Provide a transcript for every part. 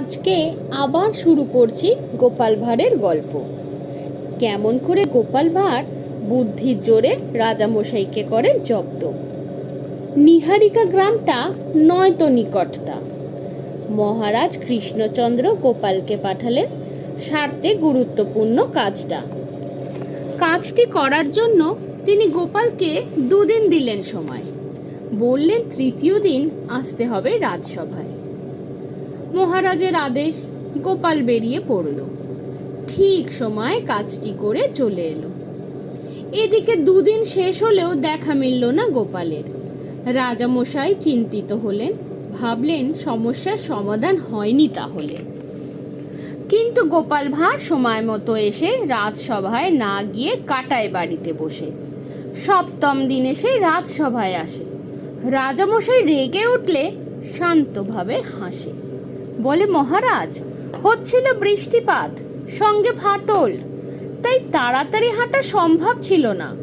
আজকে আবার শুরু করছি গোপাল ভাঁড়ের গল্প। কেমন করে গোপাল ভাঁড় বুদ্ধির জোরে রাজামশাইকে করে জব্দ। নিহারিকা গ্রামটা নয়তো নিকটতা। মহারাজ কৃষ্ণচন্দ্র গোপালকে পাঠালেন স্বার্থে গুরুত্বপূর্ণ কাজটা। কাজটি করার জন্য তিনি গোপালকে দুদিন দিলেন সময়। বললেন, তৃতীয় দিন আসতে হবে রাজসভায়। মহারাজের আদেশ গোপাল বেরিয়ে পড়ল। ঠিক সময় কাজটি করে চলে এলো। এদিকে দুদিন শেষ হলেও দেখা মিলল না গোপালের। রাজামশাই চিন্তিত হলেন, ভাবলেন সমস্যার সমাধান হয়নি তাহলে। কিন্তু গোপাল ভাঁড় সময় মতো এসে রাজসভায় না গিয়ে কাটায় বাড়িতে বসে। সপ্তম দিন এসে রাজসভায় আসে। রাজামশাই রেগে উঠলে শান্তভাবে হাসে। বলে, মহারাজ, হচ্ছিল বৃষ্টিপাত, সঙ্গে ফাটল, তাই তাড়াতাড়ি হাঁটা সম্ভব ছিল না।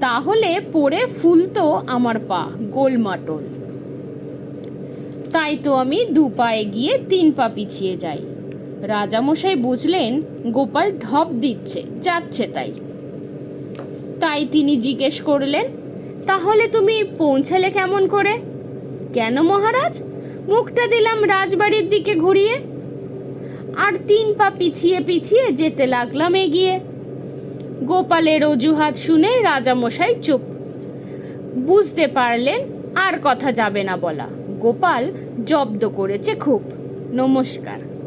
তাহলে পড়ে ফুলতো আমার পা গোলমাটল তাই তো আমি দু পায়ে গিয়ে তিন পা পিছিয়ে যাই। রাজামশাই বুঝলেন, গোপাল ঢপ দিচ্ছে, যাচ্ছে তাই। তাই তিনি জিজ্ঞেস করলেন, তাহলে তুমি পৌঁছালে কেমন করে? কেন মহারাজ? মুখটা দিলাম রাজবাড়ির দিকে ঘুরিয়ে। আর তিন পা পিছিয়ে পিছিয়ে যেতে লাগলাম এগিয়ে। গোপালের অজুহাত শুনে রাজামশাই চুপ। বুঝতে পারলেন আর কথা যাবে না বলা। গোপাল জব্দ করেছে খুব। নমস্কার।